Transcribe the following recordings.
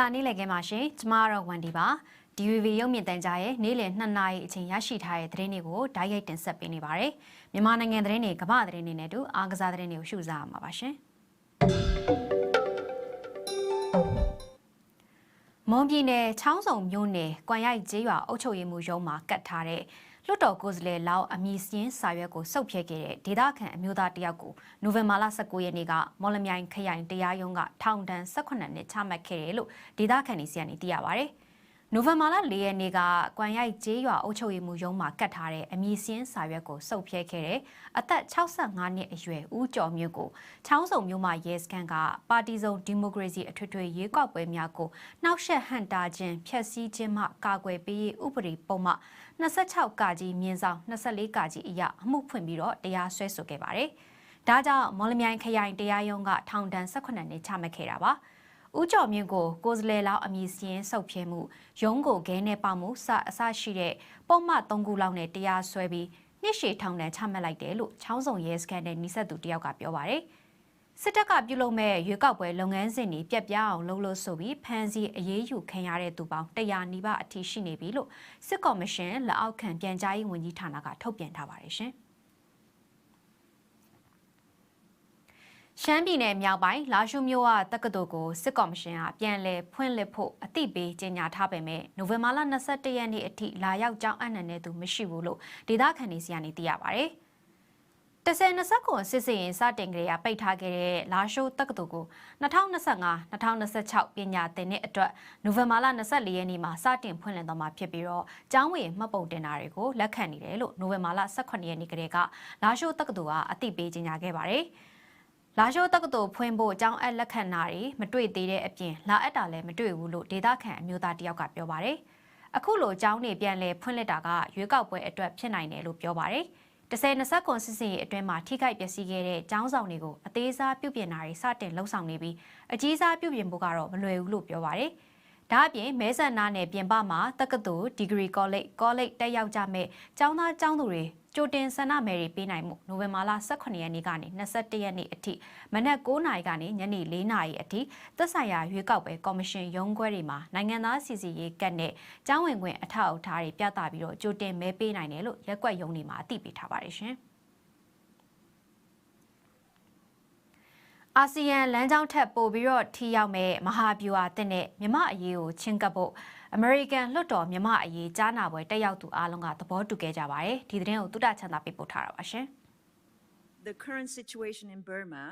လာနေ့လည်ခင်းပါရှင်ကျမကတော့ဝန်ဒီပါ DVB ရုပ်မြင်သံကြားရဲ့နေ့လည်2နာရီအချိန်ရရှိထားတဲ့သတင်းတွေကိုဓာတ်ရိုက်တင်ဆက်ပေးနေပါတယ်မြန်မာနိုင်ငံသတင်းတွေကမ္ဘာသတင်းတွေနဲ့အတူအားကစားသတင်းတွေကိုရှုစားရမှာပါရှင်မွန်ပြည်နယ်ချောင်းစုံမြို့နယ်ကွမ်ရိုက်ကျေးရွာအုပ်ချုပ်ရေးမှူးရုံးမှာကတ်ထားတဲ့ လွတ်တော်ကိုယ်စားလှယ်လောက်အမည်စင်းစာရွက်ကိုစုပ်ဖြဲခဲ့တဲ့ဒေသခံအမျိုးသားတယောက်ကိုနိုဝင်ဘာလ19ရက်နေ့ကမော်လမြိုင်ခရိုင်တရားရုံးကထောင်ဒဏ်18နှစ်ချမှတ်ခဲ့တယ်လို့ဒေသခံတွေစီကနေသိရပါဗျ။ နိုဝင်ဘာလ4ရက်နေ့ကကွမ်ရိုက်ကျေးရွာအုပ်ချုပ်ရေးမှူးရုံးမှာကတ်ထားတဲ့အမည်စင်းစာရွက်ကိုစုပ်ဖြဲခဲ့တဲ့အသက်65နှစ်အရွယ်ဦးကျော်မြင့်ကိုချောင်းစုံမြို့မှာရဲစခန်းကပါတီစုံဒီမိုကရေစီအထွေထွေရွေးကောက်ပွဲများကိုနှောက်ယှက်ဟန့်တားခြင်းဖျက်ဆီးခြင်းမှကာကွယ်ပေးရေးဥပဒေပုံမှ26ကကြီးမြင်းဆောင်24ကကြီးအရအမှုဖွင့်ပြီးတော့တရားစွဲဆိုခဲ့ပါတယ်။ဒါကြောင့်မော်လမြိုင်ခရိုင်တရားရုံးကထောင်ဒဏ်18နှစ်ချမှတ်ခဲ့တာပါ။ ဦးကျော်မြင့်ကိုကိုယ်စလဲလောက်အမည်စင်းဆုပ်ဖြဲမှုရုံးကိုဂဲနဲ့ပေါမှုစအစရှိတဲ့ပုံမှန်၃ခုလောက်နဲ့တရားစွဲပြီးနှစ်ရှည်ထောင်ဒဏ်ချမှတ်လိုက်တယ်လို့ချောင်းစုံရဲစခန်းနဲ့နှိဆက်သူတယောက်ကပြောပါတယ်။စစ်တပ်ကပြုလုပ်မဲ့ရွေးကောက်ပွဲလုပ်ငန်းစဉ်တွေပြက်ပြားအောင်လုပ်လို့ဆိုပြီးဖမ်းဆီးအရေးယူခံရတဲ့သူပေါင်း100နီးပါးအထိရှိနေပြီလို့စစ်ကော်မရှင်လက်အောက်ခံပြန်ကြားရေးဝန်ကြီးဌာနကထုတ်ပြန်ထားပါတယ်ရှင်။ ရှမ်းပြည်နယ်မြောက်ပိုင်းလာရှုမြို့ကတက္ကသိုလ်ကိုစစ်ကော်မရှင်ကပြန်လည်ဖွင့်လှစ်ဖို့အသိပေးကြေညာထားပေမဲ့နိုဝင်ဘာလ22ရက်နေ့အထိလာရောက်ကြောင်းအနှံတဲ့သူမရှိဘူးလို့ဒေသခံတွေစီကနေသိရပါဗျ။1029ခုစစ်စင်ရင်စတင်ကြရပိတ်ထားခဲ့တဲ့လာရှိုးတက္ကသိုလ်ကို2025-2026ပညာသင်တဲ့အတွက်နိုဝင်ဘာလ24ရက်နေ့မှာစတင်ဖွင့်လှစ်တော့မှာဖြစ်ပြီးတော့ကျောင်းဝင်မှတ်ပုံတင်တာတွေကိုလက်ခံနေတယ်လို့နိုဝင်ဘာလ18ရက်နေ့ကတည်းကလာရှိုးတက္ကသိုလ်ကအသိပေးကြေညာခဲ့ပါတယ်။ လာရှိုးတက္ကသိုလ်ဖွင့်ဖို့အကြောင်းအပ်လက်ခံတာတွေမတွေ့သေးတဲ့အပြင်လာအပ်တာလည်းမတွေ့ဘူးလို့ဒေသခံအမျိုးသားတယောက်ကပြောပါတယ်။အခုလိုအကြောင်းတွေပြန်လဲဖွင့်လှစ်တာကရွေးကောက်ပွဲအတွက်ဖြစ်နိုင်တယ်လို့ပြောပါတယ်။10-20ကွန်စစ်စင်ရဲ့အတွင်းမှာထိခိုက်ပျက်စီးခဲ့တဲ့ကျောင်းဆောင်တွေကိုအသေးစားပြုပြင်တာတွေစတင်လှုပ်ဆောင်နေပြီးအကြီးစားပြုပြင်ဖို့ကတော့မလွယ်ဘူးလို့ပြောပါတယ်။ဒါအပြင်မဲဆန္ဒနယ်ပြင်ပမှာတက္ကသိုလ်ဒီဂရီကောလိပ်ကောလိပ်တက်ရောက်ကြမဲ့ကျောင်းသားကျောင်းသူတွေ ကြိုတင်ဆန္ဒမဲတွေပေးနိုင်မှုနိုဝင်ဘာလ18ရက်နေ့ကနေ21ရက်နေ့အထိမနက်9:00နာရီကနေညနေ4:00နာရီအထိသက်ဆိုင်ရာရွေးကောက်ပွဲကော်မရှင်ရုံးခွဲတွေမှာနိုင်ငံသားစီစီရေးကတ်နဲ့ကျောင်းဝင်ခွင့်အထောက်အထားတွေပြသပြီးတော့ကြိုတင်မဲပေးနိုင်တယ်လို့ရက်ကွက်ရုံးတွေမှာအသိပေးထားပါတယ်ရှင်။ အာဆီယံလမ်းကြောင်းထက်ပိုပြီးတော့ထိရောက်မဲ့မဟာဗျူဟာတဲ့နဲ့မြမအရေးကိုချင်းကပ်ဖို့အမေရိကန်လွှတ်တော်မြမအရေးကြားနာပွဲတက်ရောက်သူအားလုံးကသဘောတူခဲ့ကြပါတယ်ဒီသတင်းကိုတုဒ္ဒချန်သာပေးပို့ထားတာပါရှင် the current situation in Burma,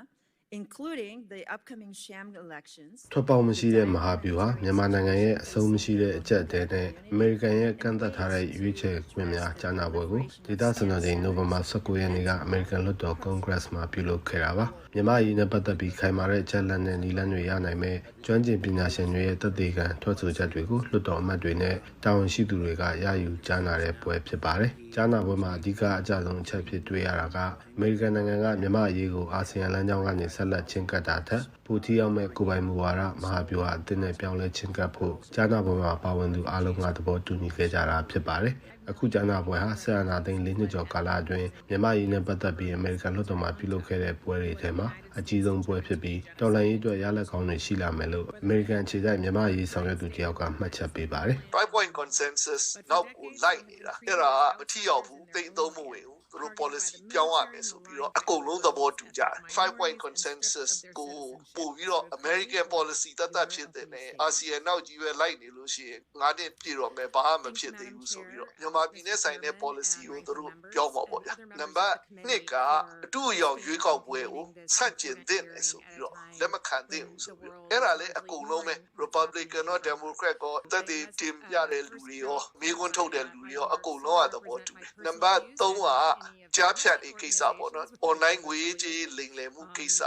including the upcoming sham elections, ထွက်ပေါက်မရှိတဲ့မဟာဗျူဟာမြန်မာနိုင်ငံရဲ့အဆုံးမရှိတဲ့အကြက်တဲနဲ့အမေရိကန်ရဲ့ကန့်သက်ထားတဲ့ရွေးချယ်ခွင့်များကြားနာပွဲကိုဒေသစံတော်ချိန်နိုဝင်ဘာ19ရက်နေ့ကအမေရိကန်လွှတ်တော်ကွန်ဂရက်မှာပြုလုပ်ခဲ့တာပါမြန်မာအရေးနဲ့ပတ်သက်ပြီးခိုင်မာတဲ့အချက်လက်နဲ့နီလန်းတွေရနိုင်မဲ့ကျွမ်းကျင်ပညာရှင်တွေရဲ့သက်သေခံထွက်ဆိုချက်တွေကိုလွှတ်တော်အမတ်တွေနဲ့တာဝန်ရှိသူတွေကရယူကြားနာတဲ့ပွဲဖြစ်ပါတယ် ကြားနာပွဲမှာအဓိကအကြဆုံးအချက်ဖြစ်တွေ့ရတာကအမေရိကန်နိုင်ငံကမြန်မာအရေးကိုအာဆီယံလမ်းကြောင်းကနေဆက်လက်ချင်းကပ်တာထက်ပူတီရောက်မဲ့ကိုပိုင်မူဝါဒမဟာဗျူဟာအသစ်နဲ့ပြောင်းလဲချင်းကပ်ဖို့ကြားနာပွဲမှာပါဝင်သူအားလုံးကသဘောတူညီခဲ့ကြတာဖြစ်ပါတယ် အခုကြားနာပွဲဟာဆက်အနာသိန်း၄နှစ်ကျော်ကာလအတွင်းမြန်မာရင်းနဲ့ပတ်သက်ပြီးအမေရိကန်လွှတ်တော်မှာပြုလုပ်ခဲ့တဲ့ပွဲတွေထဲမှာအကြီးဆုံးပွဲဖြစ်ပြီးတော်လှန်ရေးအတွက်ရလက်ကောင်းတွေရှိလာမယ်လို့အမေရိကန်ခြေဆိုင်မြန်မာရေးဆောင်ရွက်သူတယောက်ကမှတ်ချက်ပေးပါတယ် five point consensus နောက်ကိုလိုက်နေတာအဲ့ဒါမထီရောက်ဘူးတိတ်သုံးမဝင်ဘူး သူတို့ policy ပြောင်းရမယ်ဆိုပြီးတော့အကုန်လုံးသဘောတူကြတယ်5 point consensus ကိုပို့ပြီးတော့ American policy တတ်တတ်ဖြစ်တဲ့နဲ့အာဆီယံနောက်ကြီးပဲလိုက်နေလို့ရှိရင်ငါးနှစ်ပြည့်တော့မယ်ဘာမှမဖြစ်သေးဘူးဆိုပြီးတော့မြန်မာပြည်နဲ့ဆိုင်တဲ့ policy ကိုသူတို့ပြောင်းမှာပေါ့ဗျာနံပါတ်1ကအတူအယောင်ရွေးကောက်ပွဲကိုဆန့်ကျင်တဲ့နဲ့ဆိုပြီးတော့လက်မခံသင့်ဘူးဆိုပြီးတော့အဲ့ဒါလည်းအကုန်လုံးပဲ Republican ရော Democrat ရောတက်တည်တင်ပြတဲ့လူတွေရောမိခွန်းထုတ်တဲ့လူတွေရောအကုန်လုံးကသဘောတူတယ်နံပါတ်3ကကြားဖြတ်ရေးကိစ္စပေါ့နော် online ငွေကြေးလိမ်လည်မှုကိစ္စ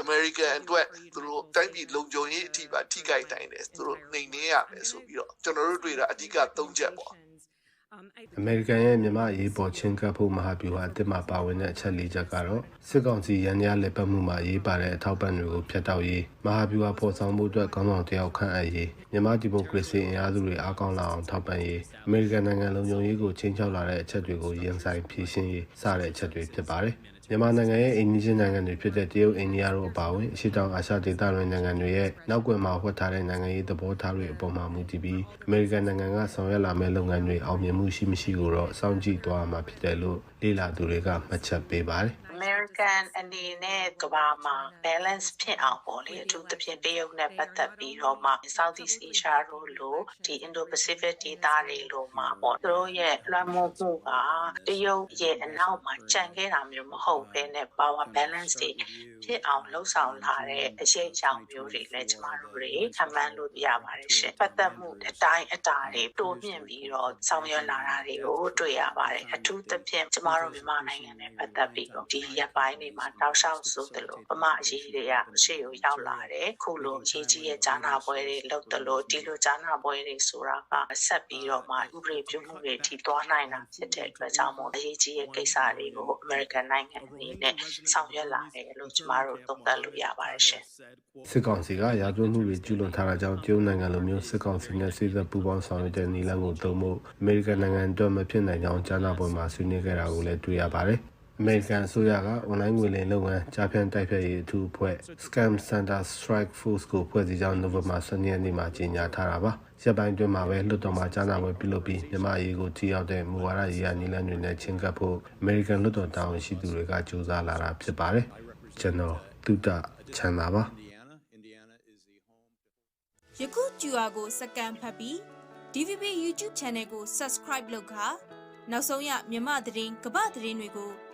အမေရိကန်အတွက်သူတို့တိုင်းပြည်လုံခြုံရေးအထိပါထိခိုက်နိုင်တယ်သူတို့နှိမ်နင်းရမယ်ဆိုပြီးတော့ကျွန်တော်တို့တွေ့တာအဓိက၃ချက်ပေါ့ အမေရိကန်ရဲ့မြန်မာရေးပေါ်ချင်းကပ်ဖို့မဟာဗျူဟာအသစ်မှာပါဝင်တဲ့အချက်၄ချက်ကတော့စစ်ကောင်စီရန်ရလက်ပတ်မှုမှာရေးပါတဲ့အထောက်ပံ့တွေကိုဖျက်တောက်ရေးမဟာဗျူဟာပေါ်ဆောင်မှုအတွက်ကောင်းဆောင်တယောက်ခန့်အပ်ရေးမြန်မာဒီမိုကရေစီအင်အားစုတွေအားကောင်းလာအောင်ထောက်ပံ့ရေးအမေရိကန်နိုင်ငံလုံခြုံရေးကိုချင်းချောက်လာတဲ့အချက်တွေကိုရင်ဆိုင်ဖြေရှင်းရေးစတဲ့အချက်တွေဖြစ်ပါတယ် မြန်မာနိုင်ငံရဲ့အိမ်နီးချင်းနိုင်ငံတွေဖြစ်တဲ့တရုတ်အိန္ဒိယတို့အပါအဝင်အရှေ့တောင်အာရှဒေသတွင်းနိုင်ငံတွေရဲ့နောက်ကွယ်မှာဝတ်ထားတဲ့နိုင်ငံရေးသဘောထားတွေအပေါ်မှာမူတည်ပြီးအမေရိကန်နိုင်ငံကဆောင်ရွက်လာမယ့်လုပ်ငန်းတွေအောင်မြင်မှုရှိမရှိကိုတော့စောင့်ကြည့်သွားမှာဖြစ်တယ်လို့လေ့လာသူတွေကမှတ်ချက်ပေးပါတယ် American အနေနဲ့ကမ္ဘာမှာ balance ဖြစ်အောင်ပေါ့လေအထူးသဖြင့်တရုတ်နဲ့ပတ်သက်ပြီးတော့မှ Southeast Asia တို့လိုဒီ Indo-Pacific ဒေသတွေလိုမှာပေါ့သူတို့ရဲ့လွှမ်းမိုးမှုကတရုတ်ရဲ့အနောက်မှာကြံခဲ့တာမျိုးမဟုတ်ဘဲနဲ့ power balance တွေဖြစ်အောင်လှုပ်ဆောင်လာတဲ့အရေးအကြောင်းမျိုးတွေလည်းကျမတို့တွေခံမှန်းလို့ရပါတယ်ရှင်ပတ်သက်မှုအတိုင်းအတာတွေတိုးမြင့်ပြီးတော့ဆောင်ရွက်လာတာတွေကိုတွေ့ရပါတယ်အထူးသဖြင့်ကျမတို့မြန်မာနိုင်ငံနဲ့ပတ်သက်ပြီးတော့ဒီရက်ပိုင်းတွေမှာတောက်လျှောက်ဆိုသလိုဗမာအရေးတွေကရှေ့ကိုရောက်လာတယ်ခုလိုအရေးကြီးရဲ့ဂျာနာပွဲတွေလုပ်သလိုဒီလိုဂျာနာပွဲတွေဆိုတာကဆက်ပြီးတော့မှဥပဒေပြုမှုတွေထိသွားနိုင်တာဖြစ်တဲ့အတွက်ကြောင့်မို့အရေးကြီးရဲ့ကိစ္စတွေကို American နိုင်ငံအနေနဲ့ဆောင်ရွက်လာတယ်လို့ကျမတို့သုံးသပ်လို့ရပါတယ်ရှင်စစ်ကောင်စီကရာဇဝတ်မှုတွေကျူးလွန်ထားတာကြောင့်တရုတ်နိုင်ငံလိုမျိုးစစ်ကောင်စီနဲ့စစ်သက်ပူးပေါင်းဆောင်ရွက်တဲ့နည်းလမ်းကိုသုံးဖို့အမေရိကန်နိုင်ငံအတွက်မဖြစ်နိုင်ကြောင်းကြားနာပွဲမှာဆွေးနွေးခဲ့တာကိုလည်းတွေ့ရပါတယ်။ အမေရိကန်အစိုးရကအွန်လိုင်းငွေလိမ်လုပ်ငန်းကြားဖြန့်တိုက်ဖျက်ရေးအထူးအဖွဲ့ Scam Center Strike Force ကိုဖွဲ့စည်းကြောင်းနိုဝင်ဘာ12ရက်နေ့မှာကြေညာထားတာပါ။ရက်ပိုင်းတွင်မှာပဲလွှတ်တော်မှာကြားနာပွဲပြုလုပ်ပြီးမြန်မာအရေးကိုထိရောက်တဲ့မူဝါဒရေးရာနည်းလမ်းတွေနဲ့ချင်းကပ်ဖို့အမေရိကန်လွှတ်တော်တာဝန်ရှိသူတွေကကြိုးစားလာတာဖြစ်ပါတယ်။ကျွန်တော်တုဒ္ဒချမ်းသာပါ။ Indiana. Indiana is the home. ယခု QR ကိုစကန်ဖတ်ပြီး DVB YouTube Channel ကို Subscribe လုပ်ခါနောက်ဆုံးရမြမသတင်းကပ္ပသတင်းတွေကို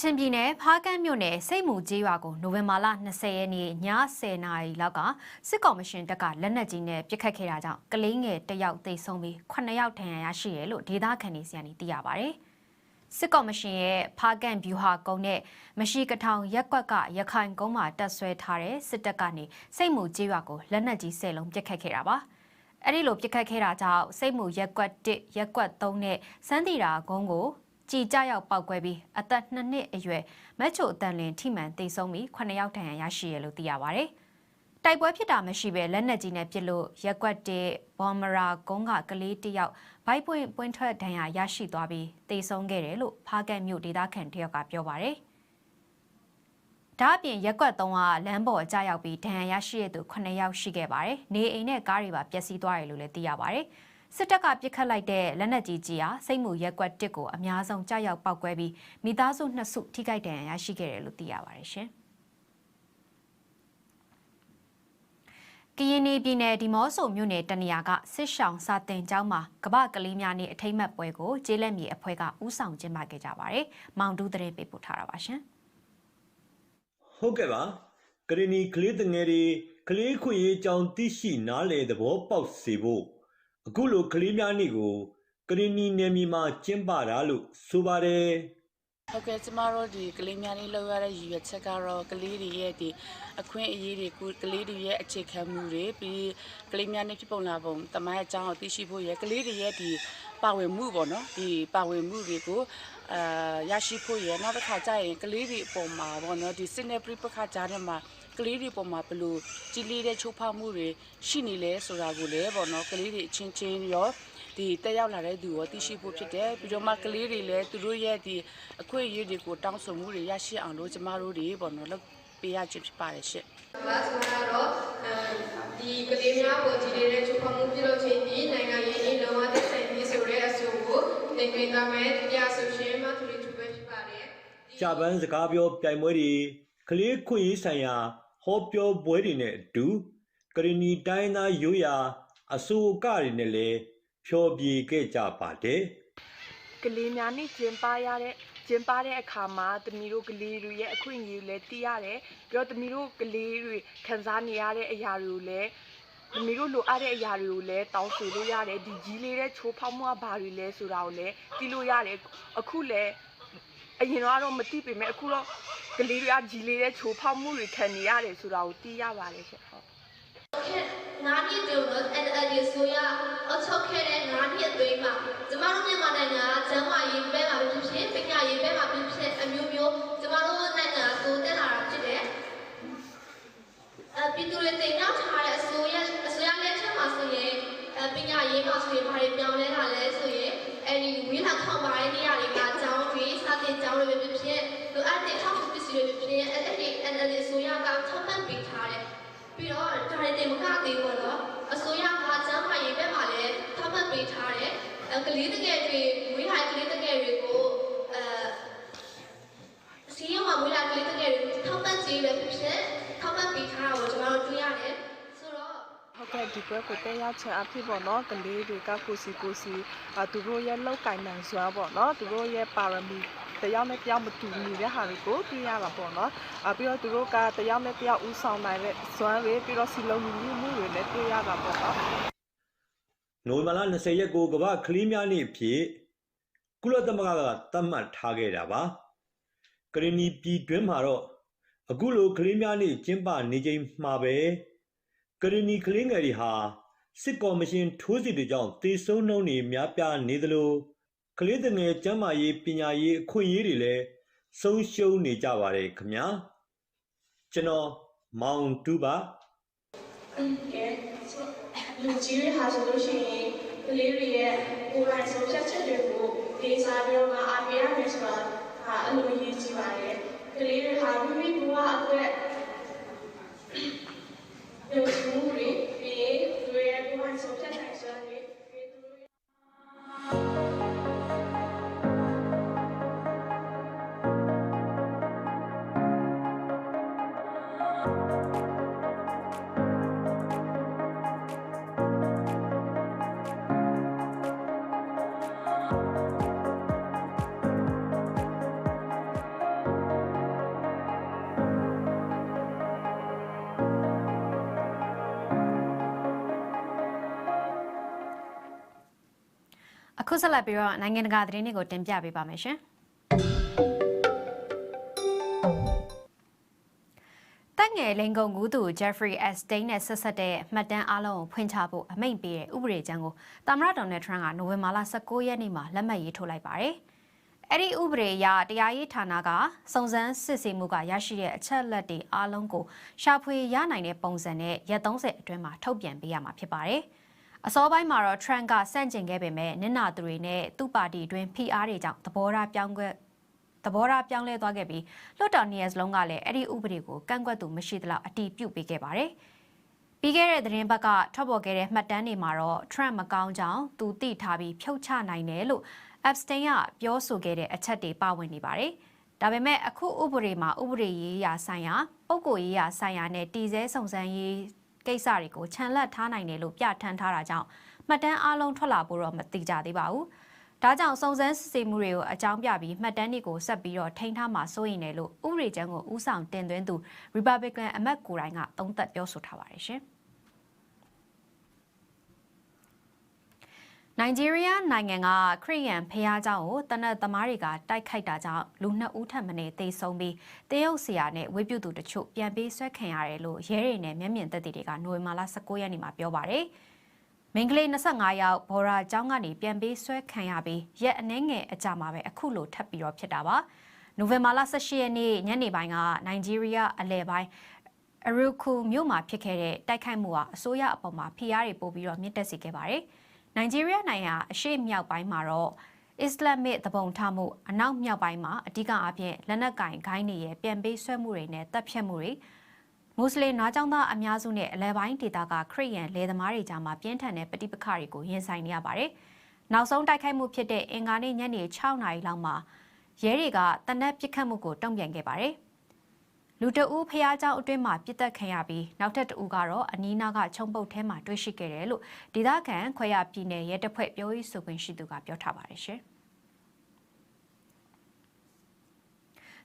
ချင်ပြည်နယ်ဖားကန့်မြို့နယ်စိတ်မူကျေးရွာကိုနိုဝင်ဘာလ20ရက်နေ့ည10:00နာရီလောက်ကစစ်ကော်မရှင်တပ်ကလက်နက်ကြီးနဲ့ပစ်ခတ်ခဲ့တာကြောင့်ကလေးငယ်တစ်ယောက်သေဆုံးပြီး9ယောက်ဒဏ်ရာရရှိတယ်လို့ဒေသခံတွေစီကနေသိရပါဗျ။စစ်ကော်မရှင်ရဲ့ဖားကန့်ဗျူဟာကုန်းနဲ့မရှိကထောင်ရက်ကွက်ကရခိုင်ကုန်းမှာတပ်ဆွဲထားတဲ့စစ်တပ်ကနေစိတ်မူကျေးရွာကိုလက်နက်ကြီး10လုံးပစ်ခတ်ခဲ့တာပါ။အဲ့ဒီလိုပြစ်ခတ်ခဲ့တာကြောင့်စိတ်မူရက်ကွက်1ရက်ကွက်3နဲ့စန်းတီတာကုန်းကို ကြည်ကြရောက်ပောက်ကွဲပြီးအသက်2နှစ်အရွယ်မက်ချိုအတန်လင်ထိမှန်သေဆုံးပြီး9ယောက်ဒဏ်ရာရရှိရလို့သိရပါဗျ။တိုက်ပွဲဖြစ်တာမရှိဘဲလက်နက်ကြီးနဲ့ပစ်လို့ရက်ကွက်1ဘော်မရာကုန်းကကလေးတစ်ယောက်ဘိုက်ပွင့်ပွင့်ထွက်ဒဏ်ရာရရှိသွားပြီးသေဆုံးခဲ့တယ်လို့ဖားကန့်မြို့ဒေသခံတယောက်ကပြောပါဗျ။ဒါအပြင်ရက်ကွက်3ကလမ်းပေါ်ကျရောက်ပြီးဒဏ်ရာရရှိတဲ့သူ9ယောက်ရှိခဲ့ပါတယ်။နေအိမ်နဲ့ကားတွေပါပျက်စီးသွားတယ်လို့လည်းသိရပါတယ်။ စစ်တပ်ကပစ်ခတ်လိုက်တဲ့လက်နက်ကြီးကြီးဟာစိတ်မှုရက်ကွက်1ကိုအများဆုံးကြောက်ရောက်ပောက်ကွဲပြီးမိသားစုနှစ်စုထိခိုက်ဒဏ်ရာရရှိခဲ့တယ်လို့သိရပါတယ်ရှင်။ကရင်ပြည်နယ်ဒီမော့ဆိုမြို့နယ်တနေရာကစစ်ရှောင်းစာတင်ကျောင်းမှာကမ္ဘာကလေးများနေ့အထိမ်းအမှတ်ပွဲကိုကျေးလက်မြေအဖွဲ့ကဥဆောင်ကျင်းပခဲ့ကြပါတယ်။မောင်တူးတဲ့ပေးပို့ထားတာပါရှင်။ဟုတ်ကဲ့ပါကရဏီကလေးတငယ်တွေကလေးခွင့်ရေးကြောင်းသိရှိနားလေသဘောပေါက်စေဖို့ အခုလိုကလေးများနေ့ကိုကရဏီနယ်မြေမှာကျင်းပတာလို့ဆိုပါတယ်ဟုတ်ကဲ့ကျမတို့ဒီကလေးများလေးလောက်ရတဲ့ရည်ရွယ်ချက်ကတော့ကလေးတွေရဲ့ဒီအခွင့်အရေးတွေကလေးတွေရဲ့အခြေခံမှုတွေပြီးကလေးများနဲ့ဖြစ်ပုံလာပုံတမိုင်းအကြောင်းကိုသိရှိဖို့ရယ်ကလေးတွေရဲ့ဒီပါဝင်မှုပေါ့နော်ဒီပါဝင်မှုတွေကိုအာရရှိဖို့ရယ်နောက်တစ်ခါကျရင်ကလေးတွေအပေါ်မှာပေါ့နော်ဒီစစ်နယ်ပြပခါကြားထဲမှာ ကလေးတွေပေါ်မှာဘယ်လိုကြီးလေးတဲ့ချိုးဖောက်မှုတွေရှိနေလဲဆိုတာကိုလည်းပေါ့နော်ကလေးတွေအချင်းချင်းရောဒီတက်ရောက်လာတဲ့သူရောသိရှိဖို့ဖြစ်တယ်ပြီးတော့မှကလေးတွေလည်းသူတို့ရဲ့ဒီအခွင့်အရေးတွေကိုတောင်းဆိုမှုတွေရရှိအောင်လို့ကျမတို့တွေပေါ့နော်လုပ်ပေးရခြင်းဖြစ်ပါတယ်ရှင့်ပါဆိုတော့အဲဒီကလေးများပေါ်ကြည်နေတဲ့ချုပ်ဖမှုပြုလုပ်ခြင်းဒီနိုင်ငံရေးအင်းလုံးဝသိဆိုင်ပြီးဆိုတဲ့အဆိုကိုသင်ပေးသွားမယ်တရားဆိုရှင်မှသူတွေသူပဲဖြစ်ပါတယ်ကြာပန်းစကားပြောပြိုင်ပွဲတွေကလေးခွင့်ရေးဆိုင်ရာ ဟောပြောပွဲတွေနဲ့အတူကရဏီတိုင်းသားရိုးရာအစိုးအကတွေနဲ့လည်းဖြောပြခဲ့ကြပါတယ်ကလေးများနဲ့ကျင်းပရတဲ့ကျင်းပတဲ့အခါမှာတမီတို့ကလေးတွေရဲ့အခွင့်အရေးကိုလည်းသိရတယ်ပြီးတော့တမီတို့ကလေးတွေခံစားနေရတဲ့အရာတွေကိုလည်းတမီတို့လိုအပ်တဲ့အရာတွေကိုလည်းတောင်းဆိုလို့ရတယ်ဒီကြီးလေးတဲ့ချိုးဖောက်မှုကဘာတွေလဲဆိုတာကိုလည်းသိလို့ရတယ်အခုလည်း အရင်တော့မသိပေမဲ့အခုတော့ကလေးတွေကကြီးလေးတဲ့ချိုးဖောက်မှုတွေခံနေရတယ်ဆိုတာကိုသိရပါတယ်ရှင်ဟုတ်ငါးနှစ်တုန်းက NLD ဆိုရအချုပ်ခဲ့တဲ့ငါးနှစ်အတွင်းမှာကျမတို့မြန်မာနိုင်ငံကကျန်းမာရေးဘက်မှာဖြစ်ဖြစ်ပညာရေးဘက်မှာဖြစ်ဖြစ်အမျိုးမျိုးကျမတို့နိုင်ငံကတိုးတက်လာတာဖြစ်တယ်။အပြည်သူတွေတင်ရောက်ထားတဲ့အစိုးရအစိုးရလက်ထက်မှာဆိုရင်အပညာရေးမှာဆိုရင်ဘာတွေပြောင်းလဲလာလဲဆိုရင်အဲဒီဝီလာခေါင်ပါတဲ့နေရာတွေကကျောင်းတွေစာသင်ကျောင်း တွေပဲဖြစ်ဖြစ်လိုအပ်တဲ့ထောက်ကူပစ္စည်းတွေဖြစ်ဖြစ်အဲ့ဒီ NLD ဆိုရကထောက်ပံ့ပေးထားတယ်။ပြီးတော့ဒါတွေတင်မကသေးဘူးတော့အစိုးရကကျန်းမာရေးဘက်မှာလည်းထောက်ပံ့ပေးထားတယ်။ကလေးတကယ်တွေဝိဟာကလေးတကယ်တွေကိုအဲစီးရုံမှာဝိဟာကလေးတကယ်တွေကိုထောက်ပံ့ကြေးပဲဖြစ်ဖြစ်ထောက်ပံ့ပေးထားတာကိုကျွန်တော်တို့တွေ့ရတယ်။ဆိုတော့ဟုတ်ကဲ့ဒီဘက်ကိုတက်ရောက်ချက်အဖြစ်ပေါ့နော်ကလေးတွေကကိုစီကိုစီအသူတို့ရဲ့လောက်ကင်နိုင်စွာပေါ့နော်သူတို့ရဲ့ပါရမီ တယောက်နဲ့တယောက်မတူနေတဲ့ဟာတွေကိုသိရတာပေါ့နော်အပြီးတော့သူတို့ကတယောက်နဲ့တယောက်ဥဆောင်နိုင်တဲ့စွမ်းတွေပြီးတော့စီလုံးညီမှုတွေလည်းသိရတာပေါ့နော်နိုဝင်ဘာလ20ရက်ကိုကမ္ဘာကလေးများနေ့အဖြစ်ကုလသမဂ္ဂကသတ်မှတ်ထားခဲ့တာပါကရင်နီပြည်တွင်းမှာတော့အခုလိုကလေးများနေ့ကျင်းပနေချိန်မှာပဲကရင်နီကလေးငယ်တွေဟာစစ်ကော်မရှင်ထိုးစစ်တွေကြောင့်တေဆုံးနှုန်းတွေများပြားနေသလို ကလေးတငယ်ကျန်းမာရေးပညာရေးအခွင့်အရေးတွေလည်းဆုံးရှုံးနေကြပါတယ်ခင်ဗျာကျွန်တော်မောင်တူပါကဲလူကြီးတွေဟာဆိုလို့ရှိရင်ကလေးတွေရဲ့ကိုယ်ပိုင်ဆုံးဖြတ်ချက်တွေကိုဒေစာပြီးတော့မှအားပေးရမယ်ဆိုတာဟာအလိုရည်ကြီးပါတယ်ကလေးတွေဟာမိမိဘဝအတွက်ရုပ်မှုတွေပြီးရင်သူတို့ရဲ့ကို ခုဆက်လက်ပြီးတော့နိုင်ငံတကာသတင်းတွေကိုတင်ပြပေးပါမယ်ရှင်တက်ငယ်လင်ကုံကူးသူ Jeffrey Epstein နဲ့ဆက်ဆက်တဲ့မှတ်တမ်းအလုံးကိုဖွင့်ချဖို့အမိန့်ပေးတဲ့ဥပဒေကြမ်းကိုသမ္မတဒေါ်နယ်ထရန့်ကနိုဝင်ဘာလ19ရက်နေ့မှာလက်မှတ်ရေးထိုးလိုက်ပါတယ်။အဲ့ဒီဥပဒေအရတရားရေးဌာနကစုံစမ်းစစ်ဆေးမှုကရရှိတဲ့အချက်အလက်တွေအလုံးကိုရှာဖွေရနိုင်တဲ့ပုံစံနဲ့ရက်30အတွင်းမှာထုတ်ပြန်ပေးရမှာဖြစ်ပါတယ်။ အစောပိုင်းမှာတော့ Trump ကစန့်ကျင်ခဲ့ပေမဲ့နင်နာသူတွေနဲ့သူ့ပါတီအတွင်း PR တွေကြောင့်သဘောထားပြောင်းလဲသဘောထားပြောင်းလဲသွားခဲ့ပြီးလွှတ်တော်နေရာစလုံးကလည်းအဲ့ဒီဥပဒေကိုကန့်ကွက်သူမရှိသလောက်အတီးပြုတ်ပေးခဲ့ပါတယ်။ပြီးခဲ့တဲ့သတင်းပတ်ကထွက်ပေါ်ခဲ့တဲ့မှတ်တမ်းတွေမှာတော့ Trump မကောင်းကြောင်းသူသိထားပြီးဖြုတ်ချနိုင်တယ်လို့ Epstein ကပြောဆိုခဲ့တဲ့အချက်တွေပါဝင်နေပါတယ်။ဒါပေမဲ့အခုဥပဒေမှာဥပဒေရေးရာဆိုင်ရာပုံကိုရေးရာဆိုင်ရာနဲ့တည်ဆဲစုံစမ်းရေး ကိစ္စတွေကိုခြံလက်ထားနိုင်တယ်လို့ပြဋ္ဌာန်းထားတာကြောင့်မှတ်တမ်းအလုံးထွက်လာဖို့တော့မသိကြသေးပါဘူး။ဒါကြောင့်စုံစမ်းစစ်ဆေးမှုတွေကိုအကြောင်းပြပြီးမှတ်တမ်းတွေကိုဆက်ပြီးတော့ထိန်းထားမှာစိုးရင်လည်းလို့ဥပဒေကျမ်းကိုဥဆောင်တင်သွင်းသူ Republican အမတ်ကိုယ်တိုင်ကသုံးသပ်ပြောဆိုထားပါတယ်ရှင်။ နိုင်ဂျီးရီးယားနိုင်ငံကခရီးယန်ဖျားเจ้าကိုတနက်သမားတွေကတိုက်ခိုက်တာကြောင့်လူနှစ်ဦးထပ်မံတေဆုံးပြီးတရုတ်ဆရာနဲ့ဝိပုသူတချို့ပြန်ပေးဆွဲခံရတယ်လို့ရဲတွေနဲ့မျက်မြင်သက်သေတွေကနိုဝင်ဘာလ19ရက်နေ့မှာပြောပါတယ်။မင်္ဂလေး25ယောက်ဘော်ရာကျောင်းကနေပြန်ပေးဆွဲခံရပြီးရက်အနှဲငယ်အကြာမှာပဲအခုလိုထပ်ပြီးတော့ဖြစ်တာပါ။နိုဝင်ဘာလ18ရက်နေ့ညနေပိုင်းကနိုင်ဂျီးရီးယားအလဲပိုင်းအရူခုမြို့မှာဖြစ်ခဲ့တဲ့တိုက်ခိုက်မှုဟာအစိုးရအပေါ်မှာဖိအားတွေပို့ပြီးတော့မြင့်တက်စေခဲ့ပါတယ်။ နိုင်ဂျီးရီးယားနိုင်ငံအရှေ့မြောက်ပိုင်းမှာတော့အစ္စလာမစ်တပုံထမှုအနောက်မြောက်ပိုင်းမှာအဓိကအဖြစ်လက်နက်ကင်ဂိုင်းတွေရဲ့ပြန်ပေးဆွဲမှုတွေနဲ့တပ်ဖြတ်မှုတွေမွတ်စလင်နွားကျောင်းသားအများစုနဲ့အလဲပိုင်းဒေသကခရစ်ယာန်လယ်သမားတွေကြားမှာပြင်းထန်တဲ့ပဋိပက္ခတွေကိုရင်ဆိုင်နေရပါတယ်။နောက်ဆုံးတိုက်ခိုက်မှုဖြစ်တဲ့အင်္ဂါနေ့ညနေ6နာရီလောက်မှာရဲတွေကတနက်ပစ်ခတ်မှုကိုတုံ့ပြန်ခဲ့ပါတယ်။ လူတအူးဖျားเจ้าအတွင်းမှာပြစ်တက်ခံရပြီးနောက်ထပ်တအူးကတော့အနီးနားကချုံပုတ်ထဲမှာတွေ့ရှိခဲ့တယ်လို့ဒေသခံခွဲရပြည်နယ်ရဲတပ်ဖွဲ့ပြောရေးဆိုခွင့်ရှိသူကပြောထားပါတယ်ရှင်။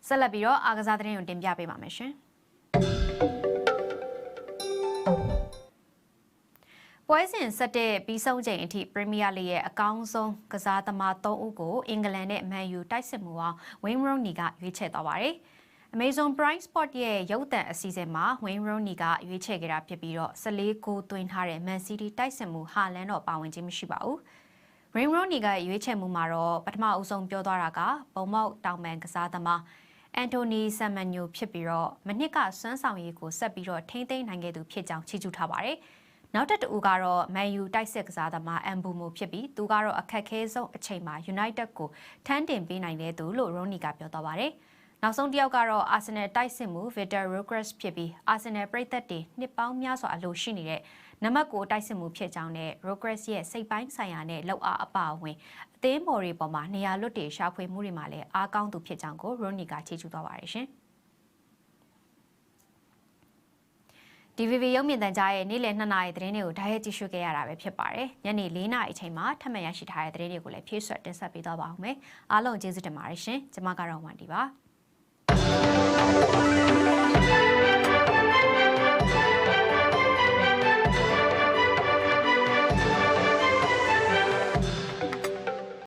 ဆက်လက်ပြီးတော့အာကစားသတင်းကိုတင်ပြပေးပါမယ်ရှင်။ပွဲစဉ်ဆက်တဲ့ပြီးဆုံးချိန်အထိပရီးမီးယားလိရဲ့အကောင်းဆုံးကစားသမား၃ဦးကိုအင်္ဂလန်နဲ့မန်ယူတိုက်စစ်မှုအောင်ဝင်းရိုနီကရွေးချယ်သွားပါတယ်။ Amazon Prime Sport ရဲ့ရုပ်သံအစီအစဉ်မှာ Wayne Rooney ကရွေးချယ်ခဲ့တာဖြစ်ပြီးတော့14ဂိုးသွင်းထားတဲ့ Man City တိုက်စစ်မှုဟာလန်တော့ပါဝင်ခြင်းမရှိပါဘူး။ Wayne Rooney ကရွေးချယ်မှုမှာတော့ပထမအဆုံးပြောသွားတာကပုံမောက်တောင်ပန်ကစားသမားအန်တိုနီဆမ်မန်ညိုဖြစ်ပြီးတော့မနစ်ကစွမ်းဆောင်ရည်ကိုဆက်ပြီးတော့ထိမ့်သိမ်းနိုင်ခဲ့သူဖြစ်ကြောင်းချီးကျူးထားပါတယ်။နောက်တစ်တူကတော့မန်ယူတိုက်စစ်ကစားသမားအမ်ဘူမိုဖြစ်ပြီးသူကတော့အခက်ခဲဆုံးအချိန်မှာ United ကိုထမ်းတင်ပေးနိုင်တဲ့သူလို့ Rooney ကပြောသွားပါတယ်။ နောက်ဆုံးတစ်ယောက်ကတော့ Arsenal တိုက်စစ်မှု Victor Rogers ဖြစ်ပြီး Arsenal ပြည်သက်တွေနှစ်ပေါင်းများစွာအလိုရှိနေတဲ့နံပါတ်ကိုတိုက်စစ်မှုဖြစ်ကြောင်းနဲ့ Rogers ရဲ့စိတ်ပိုင်းဆိုင်ရာနဲ့လောက်အားအပါအဝင်အသေးမော်တွေပေါ်မှာနေရာလွတ်တွေရှာဖွေမှုတွေမှာလည်းအားကောင်းသူဖြစ်ကြောင်းကို Rooney ကချီးကျူးသွားပါတယ်ရှင်။ DVB ရုပ်မြင်သံကြားရဲ့နေ့လယ်2နာရီသတင်းတွေကိုဓာတ်ရိုက်ကြည့်ရှုခဲ့ရတာပဲဖြစ်ပါတယ်။ညနေ4နာရီအချိန်မှာထပ်မံရရှိထားတဲ့သတင်းတွေကိုလည်းဖြည့်ဆွတ်တင်ဆက်ပေးသွားပါအောင်မယ်။အားလုံးကျေးဇူးတင်ပါတယ်ရှင်။ကျွန်မကတော့ဝန်ဒီပါ။ Música